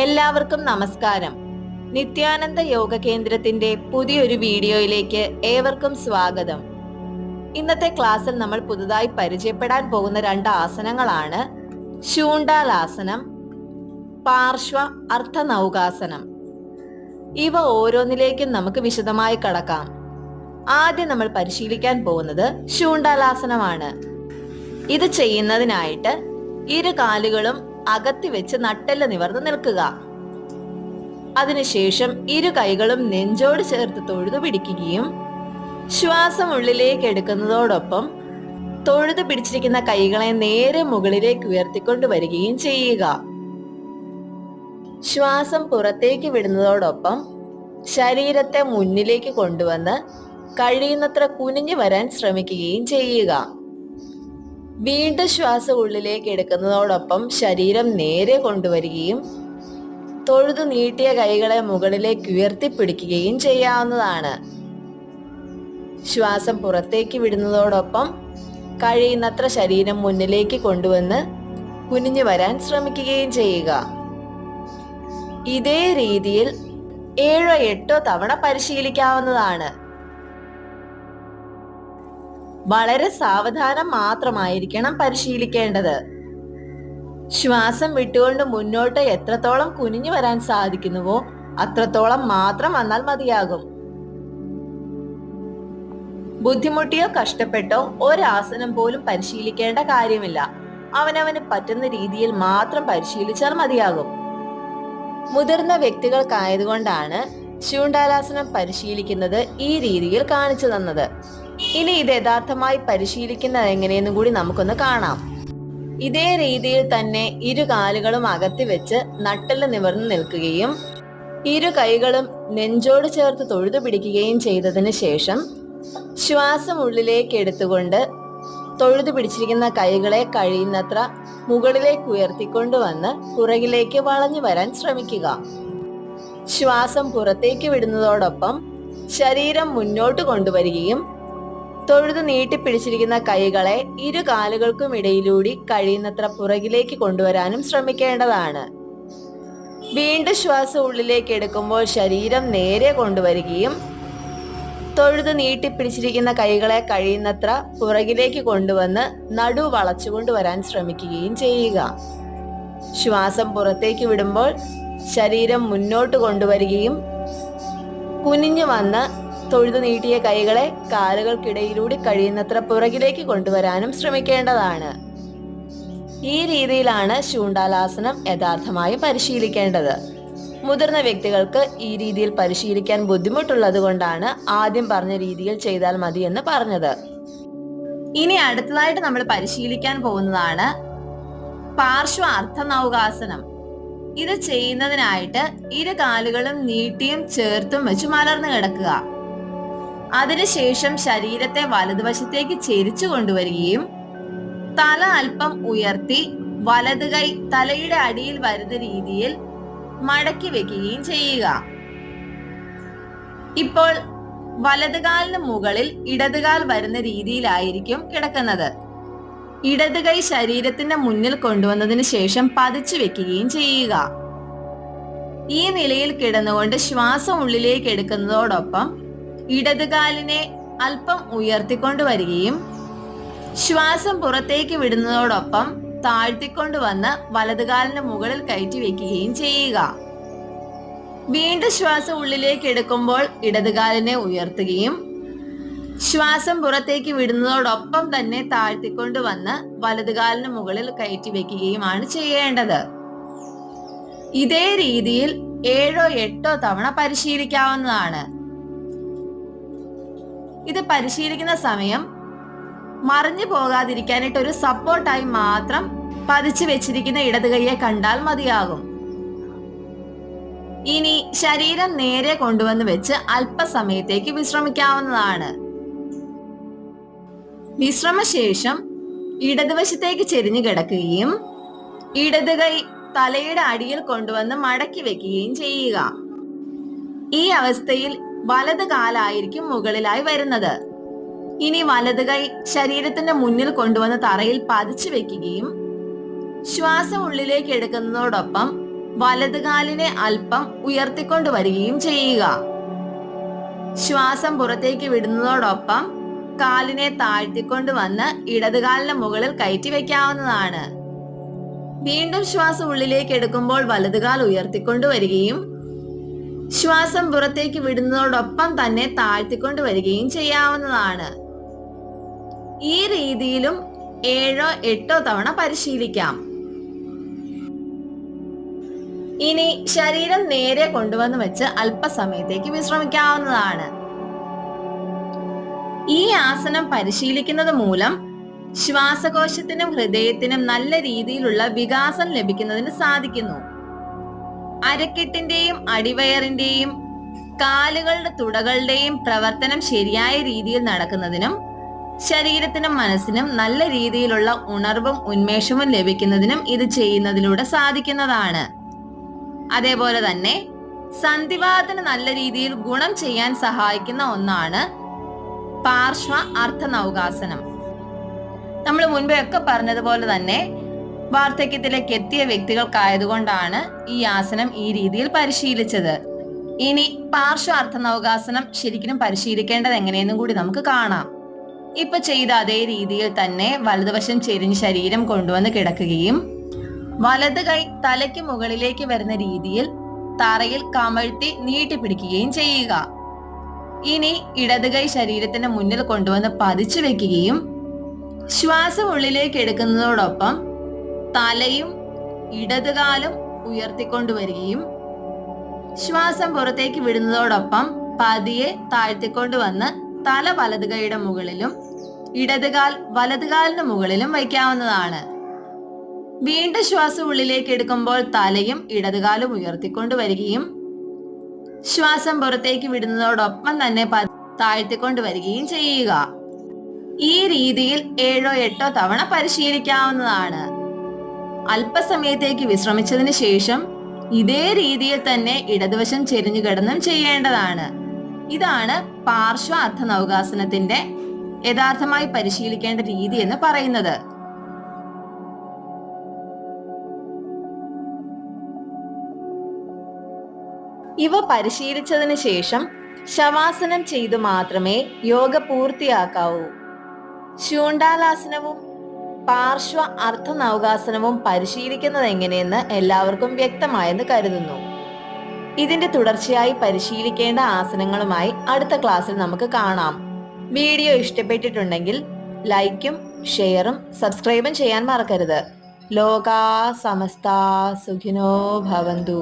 എല്ലാവർക്കും നമസ്കാരം. നിത്യാനന്ദ യോഗ കേന്ദ്രത്തിന്റെ പുതിയൊരു വീഡിയോയിലേക്ക് ഏവർക്കും സ്വാഗതം. ഇന്നത്തെ ക്ലാസ്സിൽ നമ്മൾ പുതുതായി പരിചയപ്പെടാൻ പോകുന്ന രണ്ട് ആസനങ്ങളാണ് ശൂണ്ടാലാസനം പാർശ്വ അർത്ഥനൗകാസനം. ഇവ ഓരോന്നിലേക്കും നമുക്ക് വിശദമായി കടക്കാം. ആദ്യം നമ്മൾ പരിശീലിക്കാൻ പോകുന്നത് ശൂണ്ടാലാസനമാണ്. ഇത് ചെയ്യുന്നതിനായിട്ട് ഇരു കാലുകളും അകത്തി വെച്ച് നട്ടെല്ല് നിവർന്ന് നിൽക്കുക. അതിനുശേഷം ഇരു കൈകളും നെഞ്ചോട് ചേർത്ത് തൊഴുതു പിടിക്കുകയും ശ്വാസം ഉള്ളിലേക്ക് എടുക്കുന്നതോടൊപ്പം തൊഴുതു പിടിച്ചിരിക്കുന്ന കൈകളെ നേരെ മുകളിലേക്ക് ഉയർത്തിക്കൊണ്ടു വരികയും ചെയ്യുക. ശ്വാസം പുറത്തേക്ക് വിടുന്നതോടൊപ്പം ശരീരത്തെ മുന്നിലേക്ക് കൊണ്ടുവന്ന് കഴിയുന്നത്ര കുനിഞ്ഞു വരാൻ ശ്രമിക്കുകയും ചെയ്യുക. വീണ്ടും ശ്വാസം ഉള്ളിലേക്ക് എടുക്കുന്നതോടൊപ്പം ശരീരം നേരെ കൊണ്ടുവരികയും തൊഴുതു നീട്ടിയ കൈകളെ മുകളിലേക്ക് ഉയർത്തിപ്പിടിക്കുകയും ചെയ്യാവുന്നതാണ്. ശ്വാസം പുറത്തേക്ക് വിടുന്നതോടൊപ്പം കഴിയുന്നത്ര ശരീരം മുന്നിലേക്ക് കൊണ്ടുവന്ന് കുനിഞ്ഞു വരാൻ ശ്രമിക്കുകയും ചെയ്യുക. ഇതേ രീതിയിൽ ഏഴോ എട്ടോ തവണ പരിശീലിക്കാവുന്നതാണ്. വളരെ സാവധാനം മാത്രമായിരിക്കണം പരിശീലിക്കേണ്ടത്. ശ്വാസം വിട്ടുകൊണ്ട് മുന്നോട്ട് എത്രത്തോളം കുനിഞ്ഞു വരാൻ സാധിക്കുന്നുവോ അത്രത്തോളം മാത്രം വന്നാൽ മതിയാകും. ബുദ്ധിമുട്ടിയോ കഷ്ടപ്പെട്ടോ ഒരാസനം പോലും പരിശീലിക്കേണ്ട കാര്യമില്ല. അവനവന് പറ്റുന്ന രീതിയിൽ മാത്രം പരിശീലിച്ചാൽ മതിയാകും. മുതിർന്ന വ്യക്തികൾക്കായതുകൊണ്ടാണ് ശൂണ്ടാലാസനം പരിശീലിക്കുന്നത് ഈ രീതിയിൽ കാണിച്ചു തന്നത്. ഇനി ഇത് യഥാർത്ഥമായി പരിശീലിക്കുന്നത് എങ്ങനെയെന്നും കൂടി നമുക്കൊന്ന് കാണാം. ഇതേ രീതിയിൽ തന്നെ ഇരു കാലുകളും അകത്തി വെച്ച് നട്ടൽ നിവർന്നു നിൽക്കുകയും ഇരു കൈകളും നെഞ്ചോട് ചേർത്ത് തൊഴുതു പിടിക്കുകയും ചെയ്തതിന് ശേഷം ശ്വാസം ഉള്ളിലേക്ക് എടുത്തുകൊണ്ട് തൊഴുതു പിടിച്ചിരിക്കുന്ന കൈകളെ കഴിയുന്നത്ര മുകളിലേക്ക് ഉയർത്തിക്കൊണ്ടുവന്ന് പുറകിലേക്ക് വളഞ്ഞു വരാൻ ശ്രമിക്കുക. ശ്വാസം പുറത്തേക്ക് വിടുന്നതോടൊപ്പം ശരീരം മുന്നോട്ട് കൊണ്ടുവരികയും തൊഴുതു നീട്ടിപ്പിടിച്ചിരിക്കുന്ന കൈകളെ ഇരു കാലുകൾക്കും ഇടയിലൂടി കഴിയുന്നത്ര പുറകിലേക്ക് കൊണ്ടുവരാനും ശ്രമിക്കേണ്ടതാണ്. വീണ്ടും ശ്വാസം ഉള്ളിലേക്ക് എടുക്കുമ്പോൾ ശരീരം നേരെ കൊണ്ടുവരികയും തൊഴുത് നീട്ടിപ്പിടിച്ചിരിക്കുന്ന കൈകളെ കഴിയുന്നത്ര പുറകിലേക്ക് കൊണ്ടുവന്ന് നടു വളച്ചു കൊണ്ടുവരാൻ ശ്രമിക്കുകയും ചെയ്യുക. ശ്വാസം പുറത്തേക്ക് വിടുമ്പോൾ ശരീരം മുന്നോട്ട് കൊണ്ടുവരികയും കുനിഞ്ഞു വന്ന് തൊഴുതു നീട്ടിയ കൈകളെ കാലുകൾക്കിടയിലൂടെ കഴിയുന്നത്ര പുറകിലേക്ക് കൊണ്ടുവരാനും ശ്രമിക്കേണ്ടതാണ്. ഈ രീതിയിലാണ് ശൂണ്ടാലാസനം യഥാർത്ഥമായും പരിശീലിക്കേണ്ടത്. മുതിർന്ന വ്യക്തികൾക്ക് ഈ രീതിയിൽ പരിശീലിക്കാൻ ബുദ്ധിമുട്ടുള്ളത് കൊണ്ടാണ് ആദ്യം പറഞ്ഞ രീതിയിൽ ചെയ്താൽ മതി എന്ന് പറഞ്ഞത്. ഇനി അടുത്തതായിട്ട് നമ്മൾ പരിശീലിക്കാൻ പോകുന്നതാണ് പാർശ്വ അർത്ഥനൗകാസനം ഇത് ചെയ്യുന്നതിനായിട്ട് ഇരു കാലുകളും നീട്ടിയും ചേർത്തും വെച്ച് മലർന്നു കിടക്കുക. അതിനുശേഷം ശരീരത്തെ വലതുവശത്തേക്ക് ചെരിച്ചു കൊണ്ടുവരികയും തല അല്പം ഉയർത്തി വലത് കൈ തലയുടെ അടിയിൽ വരുന്ന രീതിയിൽ മടക്കി വെക്കുകയും ചെയ്യുക. ഇപ്പോൾ വലതുകാലിന് മുകളിൽ ഇടതുകാൽ വരുന്ന രീതിയിലായിരിക്കും കിടക്കുന്നത്. ഇടത് കൈ ശരീരത്തിന്റെ മുന്നിൽ കൊണ്ടുവന്നതിന് ശേഷം പതിച്ചു വെക്കുകയും ചെയ്യുക. ഈ നിലയിൽ കിടന്നുകൊണ്ട് ശ്വാസം ഉള്ളിലേക്ക് എടുക്കുന്നതോടൊപ്പം ഇടതുകാലിനെ അല്പം ഉയർത്തിക്കൊണ്ടുവരികയും ശ്വാസം പുറത്തേക്ക് വിടുന്നതോടൊപ്പം താഴ്ത്തിക്കൊണ്ടുവന്ന് വലതുകാലിന് മുകളിൽ കയറ്റി വെക്കുകയും ചെയ്യുക. വീണ്ടും ശ്വാസം ഉള്ളിലേക്ക് എടുക്കുമ്പോൾ ഇടതുകാലിനെ ഉയർത്തുകയും ശ്വാസം പുറത്തേക്ക് വിടുന്നതോടൊപ്പം തന്നെ താഴ്ത്തിക്കൊണ്ടുവന്ന് വലതുകാലിന് മുകളിൽ കയറ്റി വെക്കുകയുമാണ് ചെയ്യേണ്ടത്. ഇതേ രീതിയിൽ ഏഴോ എട്ടോ തവണ പരിശീലിക്കാവുന്നതാണ്. ഇത് പരിശീലിക്കുന്ന സമയം മറിഞ്ഞു പോകാതിരിക്കാനായിട്ട് ഒരു സപ്പോർട്ടായി മാത്രം പതിച്ചു വെച്ചിരിക്കുന്ന ഇടത് കൈയെ കണ്ടാൽ മതിയാകും. ഇനി ശരീരം നേരെ കൊണ്ടുവന്ന് വെച്ച് അല്പസമയത്തേക്ക് വിശ്രമിക്കാവുന്നതാണ്. വിശ്രമശേഷം ഇടതുവശത്തേക്ക് ചെരിഞ്ഞു കിടക്കുകയും ഇടത് കൈ തലയുടെ അടിയിൽ കൊണ്ടുവന്ന് മടക്കി വെക്കുകയും ചെയ്യുക. ഈ അവസ്ഥയിൽ വലത് കാലായിരിക്കും മുകളിലായി വരുന്നത്. ഇനി വലത് കൈ ശരീരത്തിന്റെ മുന്നിൽ കൊണ്ടുവന്ന് തറയിൽ പതിച്ചു വെക്കുകയും ശ്വാസം ഉള്ളിലേക്ക് എടുക്കുന്നതോടൊപ്പം വലത് കാലിനെ അല്പം ഉയർത്തിക്കൊണ്ട് വരികയും ചെയ്യുക. ശ്വാസം പുറത്തേക്ക് വിടുന്നതോടൊപ്പം കാലിനെ താഴ്ത്തിക്കൊണ്ട് വന്ന് ഇടതുകാലിന് മുകളിൽ കയറ്റി വെക്കാവുന്നതാണ്. വീണ്ടും ശ്വാസം ഉള്ളിലേക്ക് എടുക്കുമ്പോൾ വലതുകാൽ ഉയർത്തിക്കൊണ്ടു വരികയും ശ്വാസം പുറത്തേക്ക് വിടുന്നതോടൊപ്പം തന്നെ താഴ്ത്തിക്കൊണ്ട് വരികയും ചെയ്യാവുന്നതാണ്. ഈ രീതിയിലും ഏഴോ എട്ടോ തവണ പരിശീലിക്കാം. ഇനി ശരീരം നേരെ കൊണ്ടുവന്ന് വെച്ച് അല്പസമയത്തേക്ക് വിശ്രമിക്കാവുന്നതാണ്. ഈ ആസനം പരിശീലിക്കുന്നത് മൂലം ശ്വാസകോശത്തിനും ഹൃദയത്തിനും നല്ല രീതിയിലുള്ള വികാസം ലഭിക്കുന്നതിന് സാധിക്കുന്നു. അരക്കെട്ടിന്റെയും അടിവയറിന്റെയും കാലുകളുടെ തുടകളുടെയും പ്രവർത്തനം ശരിയായ രീതിയിൽ നടക്കുന്നതിനും ശരീരത്തിനും മനസ്സിനും നല്ല രീതിയിലുള്ള ഉണർവും ഉന്മേഷവും ലഭിക്കുന്നതിനും ഇത് ചെയ്യുന്നതിലൂടെ സാധിക്കുന്നതാണ്. അതേപോലെ തന്നെ സന്ധിവാദത്തിന് നല്ല രീതിയിൽ ഗുണം ചെയ്യാൻ സഹായിക്കുന്ന ഒന്നാണ് പാർശ്വ അർത്ഥനൗകാസനം. നമ്മൾ മുൻപേ ഒക്കെ പറഞ്ഞതുപോലെ തന്നെ വാർദ്ധക്യത്തിലേക്ക് എത്തിയ വ്യക്തികൾക്കായതുകൊണ്ടാണ് ഈ ആസനം ഈ രീതിയിൽ പരിശീലിച്ചത്. ഇനി പാർശ്വ അർത്ഥനൗകാസനം ശരിക്കും പരിശീലിക്കേണ്ടത് എങ്ങനെയെന്നും കൂടി നമുക്ക് കാണാം. ഇപ്പൊ ചെയ്ത അതേ രീതിയിൽ തന്നെ വലതുവശം ചെരിഞ്ഞ് ശരീരം കൊണ്ടുവന്ന് കിടക്കുകയും വലത് കൈ തലയ്ക്ക് മുകളിലേക്ക് വരുന്ന രീതിയിൽ തറയിൽ കമഴ്ത്തി നീട്ടിപ്പിടിക്കുകയും ചെയ്യുക. ഇനി ഇടത് കൈ ശരീരത്തിന്റെ മുന്നിൽ കൊണ്ടുവന്ന് പതിച്ചു വെക്കുകയും ശ്വാസം ഉള്ളിലേക്ക് എടുക്കുന്നതോടൊപ്പം തലയും ഇടതുകാലും ഉയർത്തിക്കൊണ്ടുവരികയും ശ്വാസം പുറത്തേക്ക് വിടുന്നതോടൊപ്പം പതിയെ താഴ്ത്തിക്കൊണ്ടുവന്ന് തല വലത് കൈയുടെ മുകളിലും ഇടതുകാൽ വലതുകാലിന് മുകളിലും വയ്ക്കാവുന്നതാണ്. വീണ്ടും ശ്വാസം ഉള്ളിലേക്ക് എടുക്കുമ്പോൾ തലയും ഇടതുകാലും ഉയർത്തിക്കൊണ്ട് വരികയും ശ്വാസം പുറത്തേക്ക് വിടുന്നതോടൊപ്പം തന്നെ പ- താഴ്ത്തിക്കൊണ്ട് വരികയും ചെയ്യുക. ഈ രീതിയിൽ ഏഴോ എട്ടോ തവണ പരിശീലിക്കാവുന്നതാണ്. അല്പസമയത്തേക്ക് വിശ്രമിച്ചതിന് ശേഷം ഇതേ രീതിയിൽ തന്നെ ഇടതുവശം ചെരിഞ്ഞു കിടന്നും ചെയ്യേണ്ടതാണ്. ഇതാണ് പാർശ്വ അർത്ഥനൗകാസനത്തിന്റെ യഥാർത്ഥമായി പരിശീലിക്കേണ്ട രീതി എന്ന് പറയുന്നത്. ഇവ പരിശീലിച്ചതിന് ശേഷം ശവാസനം ചെയ്തു മാത്രമേ യോഗ പൂർത്തിയാക്കാവൂ. ശൂണ്ടാലാസനവും പാർശ്വ അർത്ഥനൗകാസനവും പരിശീലിക്കുന്നത് എങ്ങനെയെന്ന് എല്ലാവർക്കും വ്യക്തമായെന്ന് കരുതുന്നു. ഇതിന്റെ തുടർച്ചയായി പരിശീലിക്കേണ്ട ആസനങ്ങളുമായി അടുത്ത ക്ലാസ്സിൽ നമുക്ക് കാണാം. വീഡിയോ ഇഷ്ടപ്പെട്ടിട്ടുണ്ടെങ്കിൽ ലൈക്കും ഷെയറും സബ്സ്ക്രൈബും ചെയ്യാൻ മറക്കരുത്. ലോകാ സമസ്ത സുഖിനോ ഭവന്തു.